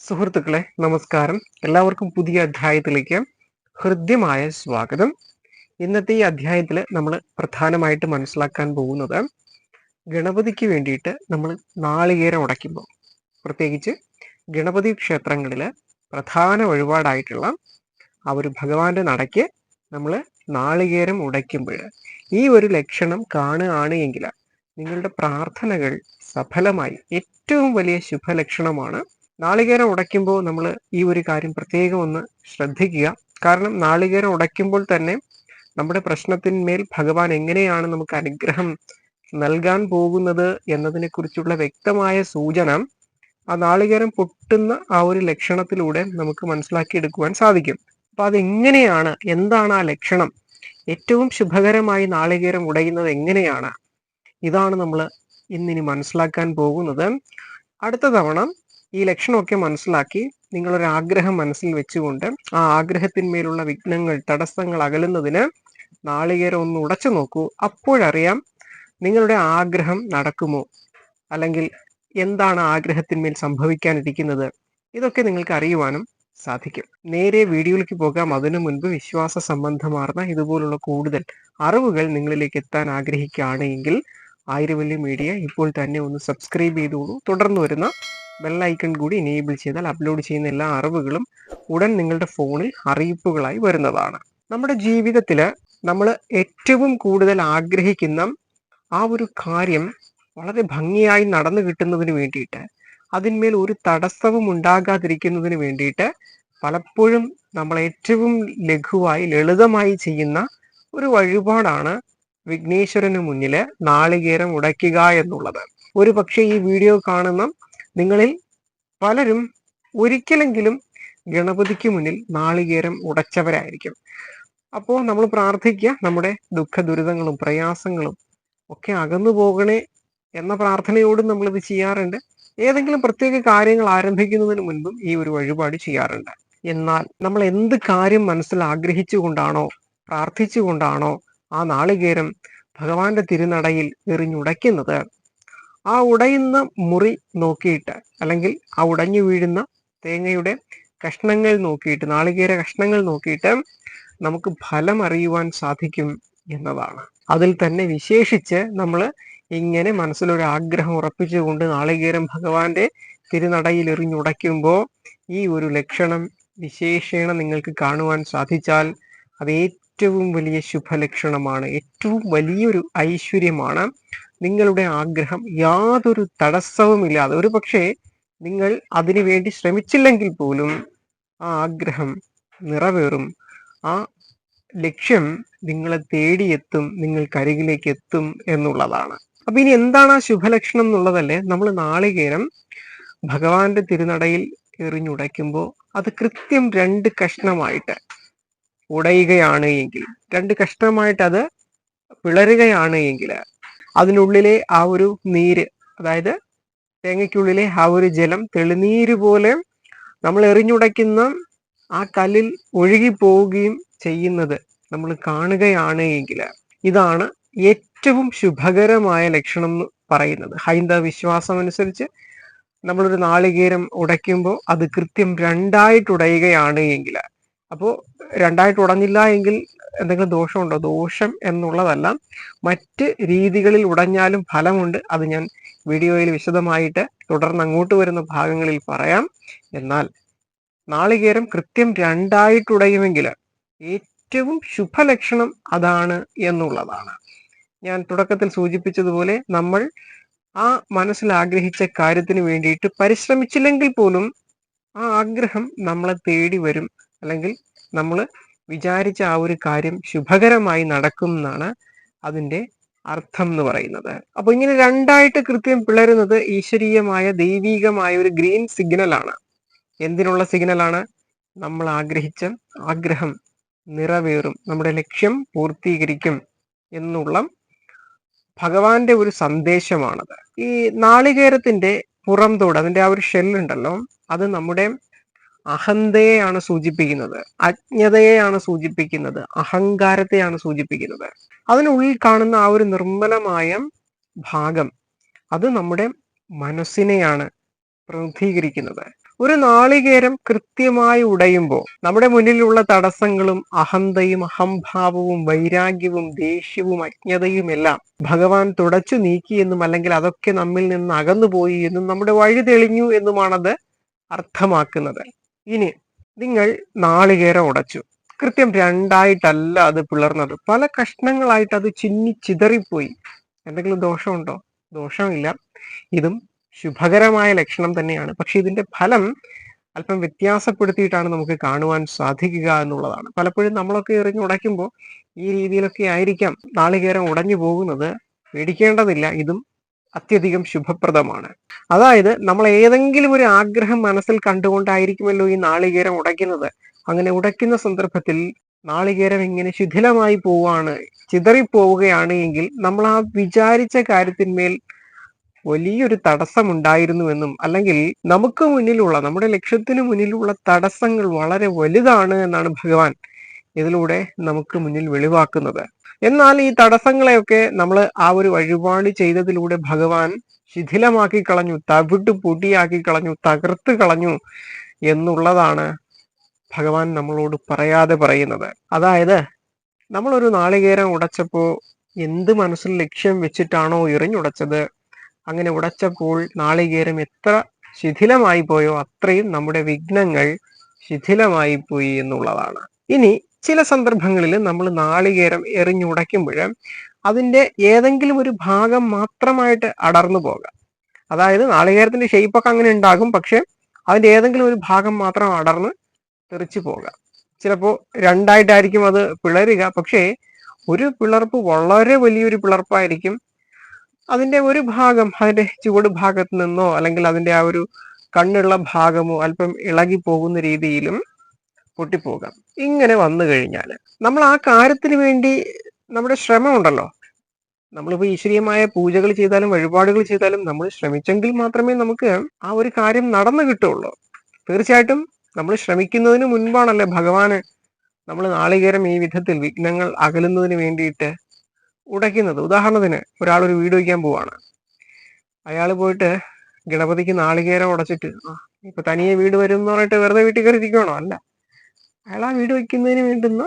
സുഹൃത്തുക്കളെ നമസ്കാരം. എല്ലാവർക്കും പുതിയ അധ്യായത്തിലേക്ക് ഹൃദ്യമായ സ്വാഗതം. ഇന്നത്തെ ഈ അധ്യായത്തിൽ നമ്മൾ പ്രധാനമായിട്ട് മനസ്സിലാക്കാൻ പോകുന്നത് ഗണപതിക്ക് വേണ്ടിയിട്ട് നമ്മൾ നാളികേരം ഉടയ്ക്കുമ്പോൾ. പ്രത്യേകിച്ച് ഗണപതി ക്ഷേത്രങ്ങളിൽ പ്രധാന വഴിപാടായിട്ടുള്ള ആ ഒരു ഭഗവാന്റെ നടയ്ക്ക് നമ്മൾ നാളികേരം ഉടയ്ക്കുമ്പോൾ ഈ ഒരു ലക്ഷണം കാണുകയാണ് എങ്കിൽ നിങ്ങളുടെ പ്രാർത്ഥനകൾ സഫലമായി. ഏറ്റവും വലിയ ശുഭലക്ഷണമാണ് നാളികേരം ഉടയ്ക്കുമ്പോൾ നമ്മൾ ഈ ഒരു കാര്യം പ്രത്യേകം ഒന്ന് ശ്രദ്ധിക്കുക. കാരണം നാളികേരം ഉടയ്ക്കുമ്പോൾ തന്നെ നമ്മുടെ പ്രശ്നത്തിന്മേൽ ഭഗവാൻ എങ്ങനെയാണ് നമുക്ക് അനുഗ്രഹം നൽകാൻ പോകുന്നത് എന്നതിനെ കുറിച്ചുള്ള വ്യക്തമായ സൂചന ആ നാളികേരം പൊട്ടുന്ന ആ ഒരു ലക്ഷണത്തിലൂടെ നമുക്ക് മനസ്സിലാക്കിയെടുക്കുവാൻ സാധിക്കും. അപ്പൊ അതെങ്ങനെയാണ്? എന്താണ് ആ ലക്ഷണം? ഏറ്റവും ശുഭകരമായി നാളികേരം ഉടയുന്നത് എങ്ങനെയാണ്? ഇതാണ് നമ്മൾ ഇന്നിനി മനസ്സിലാക്കാൻ പോകുന്നത്. അടുത്ത തവണ ഈ ലക്ഷണമൊക്കെ മനസ്സിലാക്കി നിങ്ങളൊരു ആഗ്രഹം മനസ്സിൽ വെച്ചുകൊണ്ട് ആ ആഗ്രഹത്തിന്മേലുള്ള വിഘ്നങ്ങൾ തടസ്സങ്ങൾ അകലുന്നതിന് നാളികേരം ഒന്ന് ഉടച്ചു നോക്കൂ. അപ്പോഴറിയാം നിങ്ങളുടെ ആഗ്രഹം നടക്കുമോ? അല്ലെങ്കിൽ എന്താണ് ആഗ്രഹത്തിന്മേൽ സംഭവിക്കാനിരിക്കുന്നത്? ഇതൊക്കെ നിങ്ങൾക്ക് അറിയുവാനും സാധിക്കും. നേരെ വീഡിയോയിലേക്ക് പോകാം. അതിനു മുൻപ് വിശ്വാസ സംബന്ധമാർന്ന ഇതുപോലുള്ള കൂടുതൽ അറിവുകൾ നിങ്ങളിലേക്ക് എത്താൻ ആഗ്രഹിക്കുകയാണ് എങ്കിൽ ആയിരവല്ലി മീഡിയ ഇപ്പോൾ തന്നെ ഒന്ന് സബ്സ്ക്രൈബ് ചെയ്തോളൂ. തുടർന്ന് വരുന്ന ബെല്ലൈക്കൺ കൂടി എനേബിൾ ചെയ്താൽ അപ്ലോഡ് ചെയ്യുന്ന എല്ലാ അറിവുകളും ഉടൻ നിങ്ങളുടെ ഫോണിൽ അറിയിപ്പുകളായി വരുന്നതാണ്. നമ്മുടെ ജീവിതത്തിൽ നമ്മൾ ഏറ്റവും കൂടുതൽ ആഗ്രഹിക്കുന്ന ആ ഒരു കാര്യം വളരെ ഭംഗിയായി നടന്നു കിട്ടുന്നതിന് വേണ്ടിയിട്ട് അതിന്മേൽ ഒരു തടസ്സവും ഉണ്ടാകാതിരിക്കുന്നതിന് വേണ്ടിയിട്ട് പലപ്പോഴും നമ്മൾ ഏറ്റവും ലഘുവായി ലളിതമായി ചെയ്യുന്ന ഒരു വഴിപാടാണ് വിഘ്നേശ്വരന് മുന്നിൽ നാളികേരം ഉടയ്ക്കുക എന്നുള്ളത്. ഒരു പക്ഷേ ഈ വീഡിയോ കാണുന്ന നിങ്ങളിൽ പലരും ഒരിക്കലെങ്കിലും ഗണപതിക്ക് മുന്നിൽ നാളികേരം ഉടച്ചവരായിരിക്കും. അപ്പോൾ നമ്മൾ പ്രാർത്ഥിക്കുക നമ്മുടെ ദുഃഖ ദുരിതങ്ങളും പ്രയാസങ്ങളും ഒക്കെ അകന്നു പോകണേ എന്ന പ്രാർത്ഥനയോടും നമ്മളിത് ചെയ്യാറുണ്ട്. ഏതെങ്കിലും പ്രത്യേക കാര്യങ്ങൾ ആരംഭിക്കുന്നതിന് മുൻപും ഈ ഒരു വഴിപാട് ചെയ്യാറുണ്ട്. എന്നാൽ നമ്മൾ എന്ത് കാര്യം മനസ്സിൽ ആഗ്രഹിച്ചുകൊണ്ടാണോ പ്രാർത്ഥിച്ചുകൊണ്ടാണോ ആ നാളികേരം ഭഗവാന്റെ തിരുനടയിൽ എറിഞ്ഞുടയ്ക്കുന്നത്. ആ ഉടയുന്ന മുറി നോക്കിയിട്ട് അല്ലെങ്കിൽ ആ ഉടഞ്ഞു വീഴുന്ന തേങ്ങയുടെ കഷ്ണങ്ങൾ നോക്കിയിട്ട് നാളികേര കഷ്ണങ്ങൾ നോക്കിയിട്ട് നമുക്ക് ഫലം അറിയുവാൻ സാധിക്കും എന്നതാണ്. അതിൽ തന്നെ വിശേഷിച്ച് നമ്മൾ ഇങ്ങനെ മനസ്സിലൊരു ആഗ്രഹം ഉറപ്പിച്ചുകൊണ്ട് നാളികേരം ഭഗവാന്റെ തിരുനടയിൽ എറിഞ്ഞുടയ്ക്കുമ്പോൾ ഈ ഒരു ലക്ഷണം വിശേഷേണ നിങ്ങൾക്ക് കാണുവാൻ സാധിച്ചാൽ അത് ഏറ്റവും വലിയ ശുഭലക്ഷണമാണ് ഏറ്റവും വലിയൊരു ഐശ്വര്യമാണ് നിങ്ങളുടെ ആഗ്രഹം. യാതൊരു തടസ്സവുമില്ലാതെ ഒരു പക്ഷേ നിങ്ങൾ അതിനു വേണ്ടി ശ്രമിച്ചില്ലെങ്കിൽ പോലും ആ ആഗ്രഹം നിറവേറും. ആ ലക്ഷ്യം നിങ്ങളെ തേടിയെത്തും നിങ്ങൾക്കരികിലേക്ക് എത്തും എന്നുള്ളതാണ്. അപ്പൊ ഇനി എന്താണ് ആ ശുഭലക്ഷണം എന്നുള്ളതല്ലേ? നമ്മൾ നാളികേരം ഭഗവാന്റെ തിരുനടയിൽ എറിഞ്ഞുടയ്ക്കുമ്പോൾ അത് കൃത്യം രണ്ട് കഷ്ണമായിട്ട് ഉടയുകയാണ് എങ്കിൽ രണ്ട് കഷ്ണമായിട്ട് അത് പിളരുകയാണ് എങ്കിൽ അതിനുള്ളിലെ ആ ഒരു നീര് അതായത് തേങ്ങയ്ക്കുള്ളിലെ ആ ഒരു ജലം തെളിനീര് പോലെ നമ്മൾ എറിഞ്ഞുടയ്ക്കുന്ന ആ കല്ലിൽ ഒഴുകി പോവുകയും ചെയ്യുന്നത് നമ്മൾ കാണുകയാണ് എങ്കിൽ ഇതാണ് ഏറ്റവും ശുഭകരമായ ലക്ഷണം എന്ന് പറയുന്നത്. ഹൈന്ദവ വിശ്വാസം അനുസരിച്ച് നമ്മളൊരു നാളികേരം ഉടയ്ക്കുമ്പോൾ അത് കൃത്യം രണ്ടായിട്ട് ഉടയുകയാണ് എങ്കിൽ അപ്പോൾ രണ്ടായിട്ട് ഉടഞ്ഞില്ല എങ്കിൽ എന്തെങ്കിലും ദോഷമുണ്ടോ? ദോഷം എന്നുള്ളതല്ല. മറ്റ് രീതികളിൽ ഉടഞ്ഞാലും ഫലമുണ്ട്. അത് ഞാൻ വീഡിയോയിൽ വിശദമായിട്ട് തുടർന്ന് അങ്ങോട്ട് വരുന്ന ഭാഗങ്ങളിൽ പറയാം. എന്നാൽ നാളികേരം കൃത്യം രണ്ടായിട്ടുടയുമെങ്കിൽ ഏറ്റവും ശുഭലക്ഷണം അതാണ് എന്നുള്ളതാണ്. ഞാൻ തുടക്കത്തിൽ സൂചിപ്പിച്ചതുപോലെ നമ്മൾ ആ മനസ്സിൽ ആഗ്രഹിച്ച കാര്യത്തിന് വേണ്ടിയിട്ട് പരിശ്രമിച്ചില്ലെങ്കിൽ പോലും ആ ആഗ്രഹം നമ്മളെ തേടി വരും. അല്ലെങ്കിൽ നമ്മൾ വിചാരിച്ച ആ ഒരു കാര്യം ശുഭകരമായി നടക്കും എന്നാണ് അതിന്റെ അർത്ഥം എന്ന് പറയുന്നത്. അപ്പൊ ഇങ്ങനെ രണ്ടായിട്ട് കൃത്യം പിളരുന്നത് ഈശ്വരീയമായ ദൈവീകമായ ഒരു ഗ്രീൻ സിഗ്നലാണ്. എന്തിനുള്ള സിഗ്നലാണ്? നമ്മൾ ആഗ്രഹിച്ച ആഗ്രഹം നിറവേറും നമ്മുടെ ലക്ഷ്യം പൂർത്തീകരിക്കും എന്നുള്ള ഭഗവാന്റെ ഒരു സന്ദേശമാണത്. ഈ നാളികേരത്തിന്റെ പുറംതോട് അതിന്റെ ആ ഒരു ഷെല്ലുണ്ടല്ലോ അത് നമ്മുടെ അഹന്തയെയാണ് സൂചിപ്പിക്കുന്നത്. അജ്ഞതയെയാണ് സൂചിപ്പിക്കുന്നത്. അഹങ്കാരത്തെയാണ് സൂചിപ്പിക്കുന്നത്. അതിനുള്ളിൽ കാണുന്ന ആ ഒരു നിർമ്മലമായ ഭാഗം അത് നമ്മുടെ മനസ്സിനെയാണ് പ്രതിനിധീകരിക്കുന്നത്. ഒരു നാളികേരം കൃത്യമായി ഉടയുമ്പോൾ നമ്മുടെ മുന്നിലുള്ള തടസ്സങ്ങളും അഹന്തയും അഹംഭാവവും വൈരാഗ്യവും ദേഷ്യവും അജ്ഞതയും എല്ലാം ഭഗവാൻ തുടച്ചു നീക്കിയെന്നും അല്ലെങ്കിൽ അതൊക്കെ നമ്മിൽ നിന്ന് അകന്നുപോയി എന്നും നമ്മുടെ വഴി തെളിഞ്ഞു എന്നുമാണത് അർത്ഥമാക്കുന്നത്. ഇനി നിങ്ങൾ നാളികേരം ഉടച്ചു. കൃത്യം രണ്ടായിട്ടല്ല അത് പിളർന്നത്. പല കഷ്ണങ്ങളായിട്ട് അത് ചിന്നി ചിതറിപ്പോയി. എന്തെങ്കിലും ദോഷമുണ്ടോ? ദോഷമില്ല. ഇതും ശുഭകരമായ ലക്ഷണം തന്നെയാണ്. പക്ഷെ ഇതിന്റെ ഫലം അല്പം വ്യത്യാസപ്പെടുത്തിയിട്ടാണ് നമുക്ക് കാണുവാൻ സാധിക്കുക എന്നുള്ളതാണ്. പലപ്പോഴും നമ്മളൊക്കെ എറിഞ്ഞ് ഉടയ്ക്കുമ്പോൾ ഈ രീതിയിലൊക്കെ ആയിരിക്കാം നാളികേരം ഉടഞ്ഞു പോകുന്നത്. പേടിക്കേണ്ടതില്ല. ഇതും അത്യധികം ശുഭപ്രദമാണ്. അതായത് നമ്മൾ ഏതെങ്കിലും ഒരു ആഗ്രഹം മനസ്സിൽ കണ്ടുകൊണ്ടായിരിക്കുമല്ലോ ഈ നാളികേരം ഉടയ്ക്കുന്നത്. അങ്ങനെ ഉടയ്ക്കുന്ന സന്ദർഭത്തിൽ നാളികേരം ഇങ്ങനെ ശിഥിലമായി പോവുകയാണ് ചിതറിപ്പോവുകയാണ് എങ്കിൽ നമ്മൾ ആ വിചാരിച്ച കാര്യത്തിന്മേൽ വലിയൊരു തടസ്സമുണ്ടായിരുന്നുവെന്നും അല്ലെങ്കിൽ നമുക്ക് മുന്നിലുള്ള നമ്മുടെ ലക്ഷ്യത്തിന് മുന്നിലുള്ള തടസ്സങ്ങൾ വളരെ വലുതാണ് എന്നാണ് ഭഗവാൻ ഇതിലൂടെ നമുക്ക് മുന്നിൽ വെളിവാക്കുന്നത്. എന്നാൽ ഈ തടസ്സങ്ങളെയൊക്കെ നമ്മൾ ആ ഒരു വഴിപാട് ചെയ്തതിലൂടെ ഭഗവാൻ ശിഥിലമാക്കി കളഞ്ഞു തവിട്ട് പൊടിയാക്കി കളഞ്ഞു തകർത്ത് കളഞ്ഞു എന്നുള്ളതാണ് ഭഗവാൻ നമ്മളോട് പറയാതെ പറയുന്നത്. അതായത് നമ്മളൊരു നാളികേരം ഉടച്ചപ്പോ എന്ത് മനസ്സിൽ ലക്ഷ്യം വെച്ചിട്ടാണോ എറിഞ്ഞുടച്ചത് അങ്ങനെ ഉടച്ചപ്പോൾ നാളികേരം എത്ര ശിഥിലമായി പോയോ അത്രയും നമ്മുടെ വിഘ്നങ്ങൾ ശിഥിലമായി പോയി എന്നുള്ളതാണ്. ഇനി ചില സന്ദർഭങ്ങളിൽ നമ്മൾ നാളികേരം എറിഞ്ഞുടയ്ക്കുമ്പോൾ അതിന്റെ ഏതെങ്കിലും ഒരു ഭാഗം മാത്രമായിട്ട് അടർന്നു പോകാം. അതായത് നാളികേരത്തിന്റെ ഷെയ്പ്പൊക്കെ അങ്ങനെ ഉണ്ടാകും പക്ഷെ അതിന്റെ ഏതെങ്കിലും ഒരു ഭാഗം മാത്രം അടർന്ന് തെറിച്ചു പോകാം. ചിലപ്പോൾ രണ്ടായിട്ടായിരിക്കും അത് പിളരുക പക്ഷേ ഒരു പിളർപ്പ് വളരെ വലിയൊരു പിളർപ്പായിരിക്കും. അതിന്റെ ഒരു ഭാഗം അതിന്റെ ചുവട് ഭാഗത്ത് നിന്നോ അല്ലെങ്കിൽ അതിന്റെ ആ ഒരു കണ്ണുള്ള ഭാഗമോ അല്പം ഇളകി പോകുന്ന രീതിയിലും പൊട്ടിപ്പോകാം. ഇങ്ങനെ വന്നു കഴിഞ്ഞാൽ നമ്മൾ ആ കാര്യത്തിന് വേണ്ടി നമ്മുടെ ശ്രമമുണ്ടല്ലോ ഉണ്ടല്ലോ. നമ്മളിപ്പോ ഈശ്വരീയമായ പൂജകൾ ചെയ്താലും വഴിപാടുകൾ ചെയ്താലും നമ്മൾ ശ്രമിച്ചെങ്കിൽ മാത്രമേ നമുക്ക് ആ ഒരു കാര്യം നടന്നു കിട്ടുള്ളൂ തീർച്ചയായിട്ടും നമ്മൾ ശ്രമിക്കുന്നതിന് മുൻപാണല്ലേ ഭഗവാന് നമ്മൾ നാളികേരം ഈ വിധത്തിൽ വിഘ്നങ്ങൾ അകലുന്നതിന് വേണ്ടിയിട്ട് ഉടയ്ക്കുന്നത്. ഉദാഹരണത്തിന് ഒരാൾ ഒരു വീട് വയ്ക്കാൻ പോവാണ്. അയാൾ പോയിട്ട് ഗണപതിക്ക് നാളികേരം ഉടച്ചിട്ട് ഇപ്പൊ തനിയെ വീട് വരും എന്ന് പറഞ്ഞിട്ട് വെറുതെ വീട്ടിൽ കയറി ഇരിക്കണോ അല്ല. അയാൾ ആ വീട് വയ്ക്കുന്നതിന് വേണ്ടുന്ന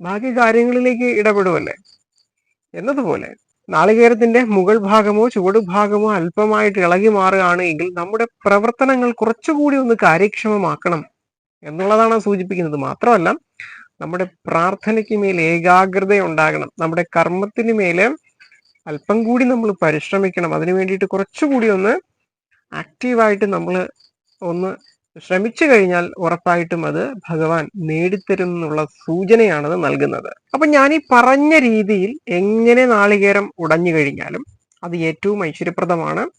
ബാക്കി കാര്യങ്ങളിലേക്ക് ഇടപെടുമല്ലേ എന്നതുപോലെ നാളികേരത്തിന്റെ മുകൾ ഭാഗമോ ചുവട് ഭാഗമോ അല്പമായിട്ട് ഇളകി മാറുകയാണ് എങ്കിൽ നമ്മുടെ പ്രവർത്തനങ്ങൾ കുറച്ചുകൂടി ഒന്ന് കാര്യക്ഷമമാക്കണം എന്നുള്ളതാണ് സൂചിപ്പിക്കുന്നത്. മാത്രമല്ല നമ്മുടെ പ്രാർത്ഥനയ്ക്ക് മേൽ ഏകാഗ്രത ഉണ്ടാകണം. നമ്മുടെ കർമ്മത്തിന് മേൽ അല്പം കൂടി നമ്മൾ പരിശ്രമിക്കണം. അതിനു വേണ്ടിയിട്ട് കുറച്ചുകൂടി ഒന്ന് ആക്റ്റീവായിട്ട് നമ്മൾ ഒന്ന് ശ്രമിച്ചു കഴിഞ്ഞാൽ ഉറപ്പായിട്ടും അത് ഭഗവാൻ നേടിത്തരും എന്നുള്ള സൂചനയാണത് നൽകുന്നത്. അപ്പൊ ഞാൻ ഈ പറഞ്ഞ രീതിയിൽ എങ്ങനെ നാളികേരം ഉടഞ്ഞു കഴിഞ്ഞാലും അത് ഏറ്റവും ഐശ്വര്യപ്രദമാണ്.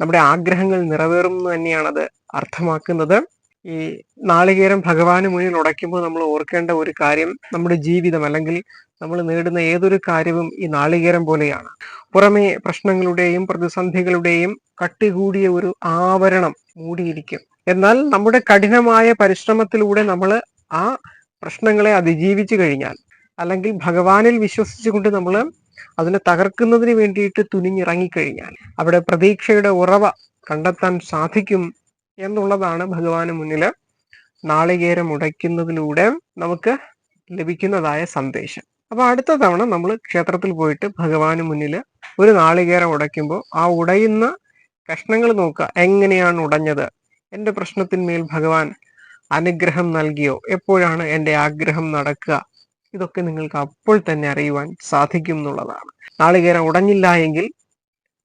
നമ്മുടെ ആഗ്രഹങ്ങൾ നിറവേറും എന്ന് തന്നെയാണത് അർത്ഥമാക്കുന്നത്. ഈ നാളികേരം ഭഗവാന് മുന്നിൽ ഉടയ്ക്കുമ്പോൾ നമ്മൾ ഓർക്കേണ്ട ഒരു കാര്യം നമ്മുടെ ജീവിതം അല്ലെങ്കിൽ നമ്മൾ നേടുന്ന ഏതൊരു കാര്യവും ഈ നാളികേരം പോലെയാണ്. പുറമേ പ്രശ്നങ്ങളുടെയും പ്രതിസന്ധികളുടെയും കട്ടികൂടിയ ഒരു ആവരണം മൂടിയിരിക്കും. എന്നാൽ നമ്മുടെ കഠിനമായ പരിശ്രമത്തിലൂടെ നമ്മൾ ആ പ്രശ്നങ്ങളെ അതിജീവിച്ചു കഴിഞ്ഞാൽ അല്ലെങ്കിൽ ഭഗവാനിൽ വിശ്വസിച്ചുകൊണ്ട് നമ്മൾ അതിനെ തകർക്കുന്നതിന് വേണ്ടിയിട്ട് തുനിഞ്ഞിറങ്ങിക്കഴിഞ്ഞാൽ അവിടെ പ്രതീക്ഷയുടെ ഉറവ കണ്ടെത്താൻ സാധിക്കും എന്നുള്ളതാണ് ഭഗവാന് മുന്നിൽ നാളികേരം ഉടയ്ക്കുന്നതിലൂടെ നമുക്ക് ലഭിക്കുന്നതായ സന്ദേശം. അപ്പൊ അടുത്ത തവണ നമ്മൾ ക്ഷേത്രത്തിൽ പോയിട്ട് ഭഗവാന് മുന്നിൽ ഒരു നാളികേരം ഉടയ്ക്കുമ്പോൾ ആ ഉടയുന്ന കഷ്ണങ്ങൾ നോക്കുക. എങ്ങനെയാണ് ഉടഞ്ഞത്? എന്റെ പ്രശ്നത്തിന്മേൽ ഭഗവാൻ അനുഗ്രഹം നൽകിയോ? എപ്പോഴാണ് എന്റെ ആഗ്രഹം നടക്കുക? ഇതൊക്കെ നിങ്ങൾക്ക് അപ്പോൾ തന്നെ അറിയുവാൻ സാധിക്കും എന്നുള്ളതാണ്. നാളികേരം ഉടഞ്ഞില്ല എങ്കിൽ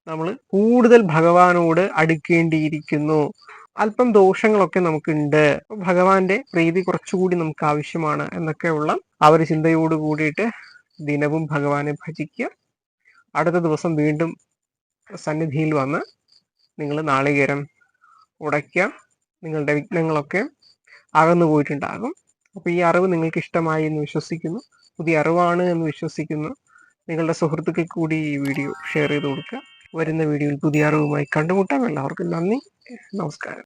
നമ്മൾ കൂടുതൽ ഭഗവാനോട് അടുക്കേണ്ടിയിരിക്കുന്നു. അല്പം ദോഷങ്ങളൊക്കെ നമുക്കുണ്ട്. ഭഗവാന്റെ പ്രീതി കുറച്ചുകൂടി നമുക്ക് ആവശ്യമാണ് എന്നൊക്കെയുള്ള ആ ഒരു ചിന്തയോട് കൂടിയിട്ട് ദിനവും ഭഗവാനെ ഭജിക്കുക. അടുത്ത ദിവസം വീണ്ടും സന്നിധിയിൽ വന്ന് നിങ്ങൾ നാളികേരം ഉടയ്ക്കുക നിങ്ങളുടെ വിഘ്നങ്ങളൊക്കെ അകന്നു പോയിട്ടുണ്ടാകും. അപ്പോൾ ഈ അറിവ് നിങ്ങൾക്ക് ഇഷ്ടമായി എന്ന് വിശ്വസിക്കുന്നു. പുതിയ അറിവാണ് എന്ന് വിശ്വസിക്കുന്നു. നിങ്ങളുടെ സുഹൃത്തുക്കൾ കൂടി ഈ വീഡിയോ ഷെയർ ചെയ്ത് കൊടുക്കുക. വരുന്ന വീഡിയോയിൽ പുതിയ അറിവുമായി കണ്ടുമുട്ടാം. എല്ലാവർക്കും നന്ദി. നമസ്കാരം.